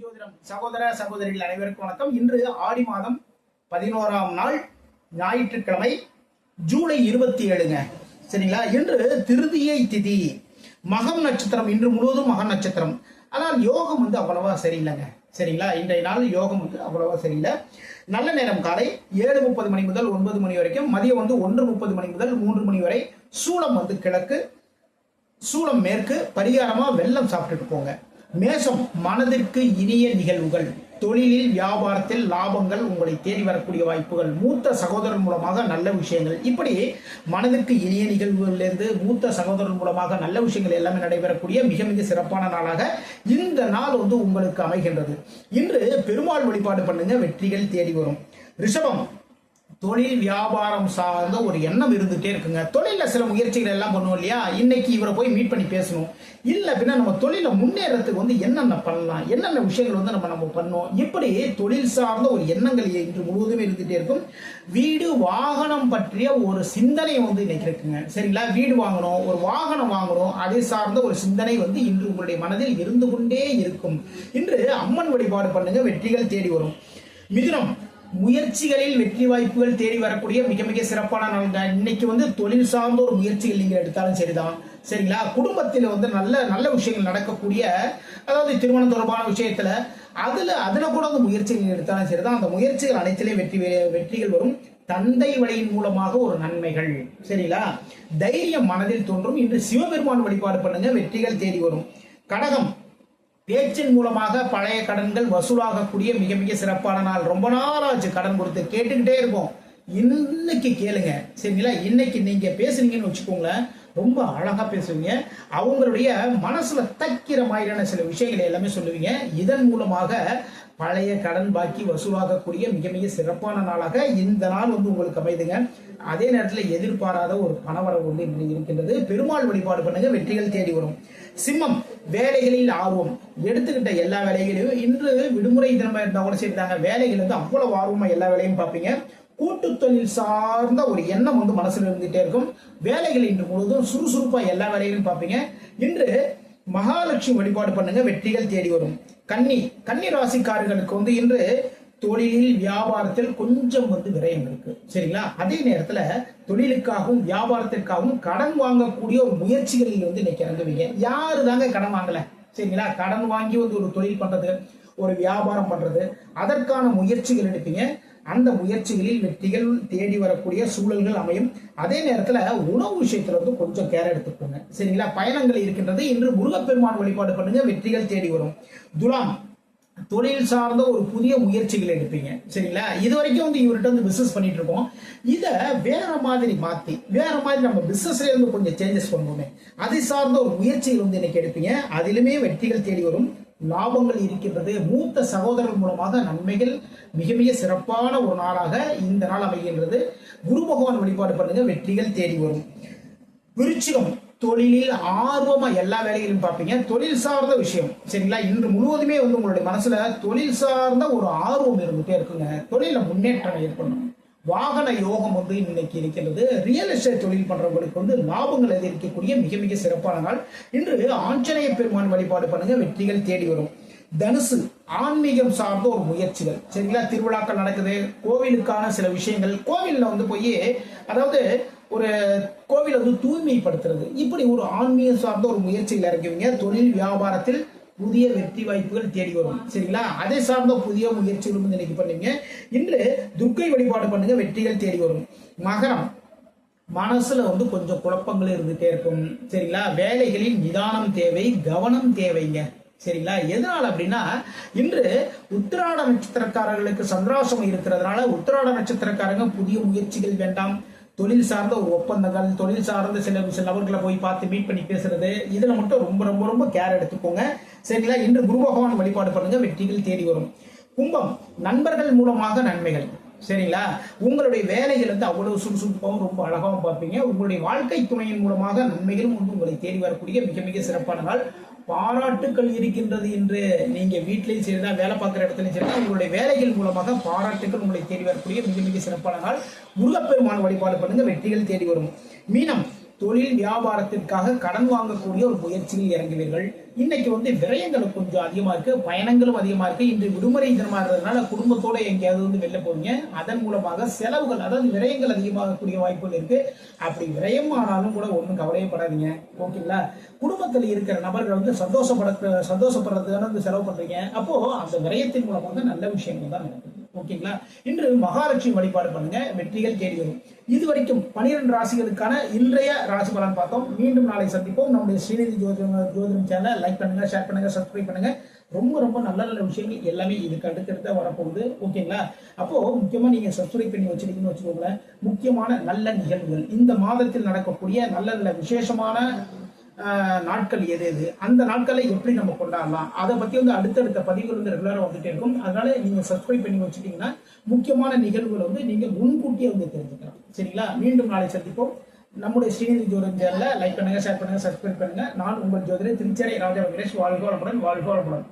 ஜோதிடம் சகோதர சகோதரிகள் அனைவருக்கும் வணக்கம். இன்று ஆடி மாதம் பதினோராம் நாள் ஞாயிற்றுக்கிழமை ஜூலை இருபத்தி ஏழுங்க சரிங்களா? இன்று திருதியை திதி. மகம் நட்சத்திரம் இன்று முழுவதும் மகம் நட்சத்திரம். ஆனால் யோகம் வந்து அவ்வளவா சரியில்லைங்க. சரிங்களா? இன்றைய நாள் யோகம் வந்து அவ்வளவா சரியில்லை. நல்ல நேரம் காலை ஏழு முப்பது மணி முதல் ஒன்பது மணி வரைக்கும் மதியம் வந்து ஒன்று முப்பது மணி முதல் மூன்று மணி வரை சூளம் வந்து கிழக்கு சூளம் மேற்கு பரிகாரமா வெள்ளம் சாப்பிட்டுட்டு போங்க. மேஷம் மனதிற்கு இனிய நிகழ்வுகள். தொழிலில் வியாபாரத்தில் லாபங்கள் உங்களை தேடி வரக்கூடிய வாய்ப்புகள். மூத்த சகோதரன் மூலமாக நல்ல விஷயங்கள். இப்படி மனதிற்கு இனிய நிகழ்வுகளிலிருந்து மூத்த சகோதரன் மூலமாக நல்ல விஷயங்கள் எல்லாமே நடைபெறக்கூடிய மிக மிக சிறப்பான நாளாக இந்த நாள் வந்து உங்களுக்கு அமைகின்றது. இன்று பெருமாள் வழிபாடு பண்ணுங்க வெற்றிகள் தேடி வரும். ரிஷபம் தொழில் வியாபாரம் சார்ந்த ஒரு எண்ணம் இருந்துகிட்டே இருக்குங்க. தொழிலில் சில முயற்சிகள் எல்லாம் பண்ணுவோம் இல்லையா? இன்னைக்கு இவரை போய் மீட் பண்ணி பேசணும். இல்லை அப்படின்னா நம்ம தொழிலை முன்னேறத்துக்கு வந்து என்னென்ன பண்ணலாம்? என்னென்ன விஷயங்கள் வந்து நம்ம நம்ம பண்ணோம் இப்படி தொழில் சார்ந்த ஒரு எண்ணங்கள் இன்று முழுவதுமே இருந்துகிட்டே இருக்கும். வீடு வாகனம் பற்றிய ஒரு சிந்தனை வந்து இன்னைக்கு இருக்குங்க. சரிங்களா? வீடு வாங்கணும் ஒரு வாகனம் வாங்கணும் அதை சார்ந்த ஒரு சிந்தனை வந்து இன்று உங்களுடைய மனதில் இருந்து கொண்டே இருக்கும். இன்று அம்மன் வழிபாடு பண்ணுங்க வெற்றிகள் தேடி வரும். மிதுனம் முயற்சிகளில் வெற்றி வாய்ப்புகள் தேடி வரக்கூடிய மிக மிக சிறப்பான நாள் தான் இன்னைக்கு வந்து தொழில் சார்ந்த ஒரு முயற்சிகள் நீங்கள் எடுத்தாலும் சரிதான். சரிங்களா? குடும்பத்தில் வந்து நல்ல நல்ல விஷயங்கள் நடக்கக்கூடிய அதாவது திருமணம் தொடர்பான விஷயத்துல அதுல அதுல கூட அந்த முயற்சிகள் எடுத்தாலும் சரிதான். அந்த முயற்சிகள் அனைத்திலையும் வெற்றி வெற்றிகள் வரும். தந்தை வழியின் மூலமாக ஒரு நன்மைகள். சரிங்களா? தைரியம் மனதில் தோன்றும். இன்று சிவபெருமான் வழிபாடு பண்ணுங்க. வெற்றிகள் தேடி வரும். கடகம். பேச்சின் மூலமாக பழைய கடன்கள் வசூலாகக்கூடிய மிக மிக சிறப்பான நாள். ரொம்ப நாள் ஆச்சு கடன் கொடுத்து கேட்டுக்கிட்டே இருப்போம். இன்னைக்கு கேளுங்க. சரிங்களா? இன்னைக்கு நீங்க பேசுனீங்கன்னு வச்சுக்கோங்களேன். ரொம்ப அழகா பேசுவீங்க. அவங்களுடைய மனசுல தைக்கிற மாதிரியான சில விஷயங்களை எல்லாமே சொல்லுவீங்க. இதன் மூலமாக பழைய கடன் பாக்கி வசூலாகக்கூடிய மிக மிக சிறப்பான நாளாக இந்த நாள் வந்து உங்களுக்கு அமைதுங்க. அதே நேரத்தில் எதிர்பாராத ஒரு பணவரவு வந்து இருக்கின்றது. பெருமாள் வழிபாடு பண்ணுங்க. வெற்றிகள் தேடி வரும். சிம்மம். வேலைகளில் ஆர்வம். எடுத்துக்கிட்ட எல்லா வேலைகளையும் இன்று விடுமுறை தினமாக இருந்தால் கூட சரிதாங்க வேலைகள் வந்து அவ்வளவு ஆர்வமாக எல்லா வேலையும் பார்ப்பீங்க. கூட்டு தொழில் சார்ந்த ஒரு எண்ணம் வந்து மனசில் இருந்துகிட்டே இருக்கும். வேலைகள் இன்று முழுவதும் சுறுசுறுப்பாக எல்லா வேலைகளையும் பார்ப்பீங்க. இன்று மகாலட்சுமி வழிபாடு பண்ணுங்க. வெற்றிகள் தேடி வரும். கன்னி கன்னி ராசிக்காரர்களுக்கு வந்து இன்று தொழிலில் வியாபாரத்தில் கொஞ்சம் வந்து விரயம் இருக்கு. சரிங்களா? அதே நேரத்துல தொழிலுக்காகவும் வியாபாரத்திற்காகவும் கடன் வாங்கக்கூடிய ஒரு முயற்சிகளில் வந்து இன்னைக்கு இறங்குவீங்க. யாரு தாங்க கடன் வாங்கல? சரிங்களா? கடன் வாங்கி வந்து ஒரு தொழில் பண்றது ஒரு வியாபாரம் பண்றது அதற்கான முயற்சிகள் எடுப்பீங்க. அந்த முயற்சிகளில் வெற்றிகள் தேடி வரக்கூடிய சூழல்கள் அமையும். அதே நேரத்துல உணவு விஷயத்துல வந்து கொஞ்சம் கேர் எடுத்துக்கோங்க. சரிங்களா? பயணங்கள் இருக்கின்றது. இன்று முருகப்பெருமான் வழிபாடு பண்ணுங்க வெற்றிகள் தேடி வரும். துலாம் தொழில் சார்ந்த ஒரு புதிய முயற்சிகள் எடுப்பீங்க. சரிங்களா? இது வரைக்கும் வந்து இவர்கிட்ட வந்து பிசினஸ் பண்ணிட்டு இருக்கோம். இதை வேற மாதிரி மாத்தி வேற மாதிரி நம்ம பிசினஸ்ல இருந்து கொஞ்சம் சேஞ்சஸ் பண்ணுவோமே அதை சார்ந்த ஒரு முயற்சிகள் வந்து இன்னைக்கு எடுப்பீங்க. அதிலுமே வெற்றிகள் தேடி வரும். லாபங்கள் இருக்கின்றது. மூத்த சகோதரர்கள் மூலமாக நன்மைகள் மிக மிக சிறப்பான ஒரு நாளாக இந்த நாள் அமைகின்றது. குரு பகவான் வழிபாடு பண்ணுங்க. வெற்றிகள் தேடி வரும். விருச்சிகம். தொழிலில் ஆர்வமா எல்லா வேலைகளையும் பார்ப்பீங்க. தொழில் சார்ந்த விஷயம். சரிங்களா? இன்று முழுவதுமே வந்து உங்களுடைய மனசுல தொழில் சார்ந்த ஒரு ஆர்வம் இருந்துட்டே இருக்குங்க. தொழில முன்னேற்றம் ஏற்படணும். வாகன யோகம் வந்து இன்னைக்கு இருக்கிறது. ரியல் எஸ்டேட் தொழில் பண்றவங்களுக்கு வந்து லாபங்கள் அதிகரிக்கக்கூடிய மிக மிக சிறப்பான நாள். இன்று ஆஞ்சநேய பெருமான் வழிபாடு பண்ணுங்க. வெற்றிகள் தேடி வரும். தனுசு ஆன்மீகம் சார்ந்த ஒரு முயற்சிகள். சரிங்களா? திருவிழாக்கள் நடக்குது. கோவிலுக்கான சில விஷயங்கள். கோவில்ல வந்து போய் அதாவது ஒரு கோவிலை வந்து தூய்மைப்படுத்துறது. இப்படி ஒரு ஆன்மீக சார்ந்த ஒரு முயற்சியில் இறங்குவீங்க. தொழில் வியாபாரத்தில் புதிய வெற்றி வாய்ப்புகள் தேடி வரும். சரிங்களா? அதை சார்ந்த புதிய முயற்சிகள் வந்து இன்னைக்கு பண்ணுவீங்க. இன்று துர்க்கை வழிபாடு பண்ணுங்க வெற்றிகள் தேடி வரும். மகரம் மனசுல வந்து கொஞ்சம் குழப்பங்கள் இருந்துட்டே இருக்கும். சரிங்களா? வேலைகளில் நிதானம் தேவை கவனம் தேவைங்க. சரிங்களா? எதனால் அப்படின்னா இன்று உத்திராட நட்சத்திரக்காரர்களுக்கு சந்திராசம் இருக்கிறதுனால உத்திராட நட்சத்திரக்காரங்க புதிய முயற்சிகள் வேண்டாம். தொழில் சார்ந்த ஒரு ஒப்பந்தங்கள் தொழில் சார்ந்த சில சில நபர்களை போய் பார்த்து மீட் பண்ணி பேசுறது இதில் மட்டும் ரொம்ப ரொம்ப ரொம்ப கேர் எடுத்துக்கோங்க. சரிங்களா? இன்று குரு பகவான் வழிபாடு பண்ணுங்க வெற்றிகள் தேடி வரும். கும்பம் நண்பர்கள் மூலமாக நன்மைகள். சரிங்களா? உங்களுடைய வேலைகள் வந்து அவ்வளவு சுறுசுறுப்பாகவும் ரொம்ப அழகாகவும் பார்ப்பீங்க. உங்களுடைய வாழ்க்கை துணையின் மூலமாக நன்மைகளும் வந்து உங்களை தேடி வரக்கூடிய மிக மிக சிறப்பான நாள். பாராட்டுக்கள் இருக்கின்றது என்று நீங்க வீட்டிலையும் சரிதான் வேலை பார்க்குற இடத்துலையும் சரிதான் உங்களுடைய வேலைகள் மூலமாக பாராட்டுக்கள் உங்களை தேடி வரக்கூடிய மிக மிக சிறப்பான நாள். முருகப்பெருமான வழிபாடு பண்ணுங்க வெற்றிகள் தேடி வரும். மீனம் தொழில் வியாபாரத்திற்காக கடன் வாங்கக்கூடிய ஒரு முயற்சியில் இறங்குவீர்கள். இன்னைக்கு வந்து விரயங்களும் கொஞ்சம் அதிகமா இருக்கு பயணங்களும் அதிகமா இருக்கு. இன்று விடுமுறை தினமா இருந்ததுனால குடும்பத்தோட எங்கேயாவது வந்து வெளில போவீங்க. அதன் மூலமாக செலவுகள் அதாவது விரயங்கள் அதிகமாகக்கூடிய வாய்ப்புகள் இருக்கு. அப்படி விரயம் ஆனாலும் கூட ஒன்றும் கவலையப்படாதீங்க. ஓகேங்களா? குடும்பத்தில் இருக்கிற நபர்கள் வந்து சந்தோஷப்பட சந்தோஷப்படுறதுக்கான வந்து செலவு பண்றீங்க. அப்போ அந்த விரயத்தின் மூலமாக நல்ல விஷயங்கள் தான் நடக்குது ஓகேங்களா? இன்று மகாலட்சுமி வழிபாடு பண்ணுங்க வெற்றிகள் தேடி வரும். இது வரைக்கும் பனிரெண்டு ராசிகளுக்கான இன்றைய ராசி பலன் பார்த்தோம். மீண்டும் நாளை சந்திப்போம். நம்முடைய ஸ்ரீநிதி ஜோதிடம் ஜோதிடம் சேனல் லைக் பண்ணுங்க ஷேர் பண்ணுங்க சப்ஸ்கிரைப் பண்ணுங்க. ரொம்ப ரொம்ப நல்ல நல்ல விஷயங்கள் எல்லாமே இதுக்கு அடுத்தடுத்த வரப்போகுது. ஓகேங்களா? அப்போ முக்கியமா நீங்க சப்ஸ்கிரைப் பண்ணி வச்சிருக்கீங்கன்னு வச்சுக்கோங்களேன். முக்கியமான நல்ல நிகழ்வுகள். இந்த மாதத்தில் நடக்கக்கூடிய நல்ல நல்ல விசேஷமான நாட்கள் எது எது அந்த நாட்களை எப்படி நம்ம கொண்டாடலாம்? அதை பற்றி வந்து அடுத்தடுத்த பதிவுகள் வந்து ரெகுலராக வந்துட்டே இருக்கும். அதனால நீங்கள் சப்ஸ்கிரைப் பண்ணி வச்சுட்டிங்கன்னா முக்கியமான நிகழ்வுகளை வந்து நீங்கள் முன்கூட்டியே வந்து தெரிஞ்சுக்கலாம். சரிங்களா? மீண்டும் நாளை சந்திப்போம். நம்முடைய ஸ்ரீநிதி ஜோதிடம் சேனலை லைக் பண்ணுங்கள் ஷேர் பண்ணுங்கள் சப்ஸ்கிரைப் பண்ணுங்கள் நான் உங்கள் ஜோதிடர் திருச்சேரை ராஜா வெங்கடேஷ். வாழ்க வளமுடன் வாழ்க வளமுடன்.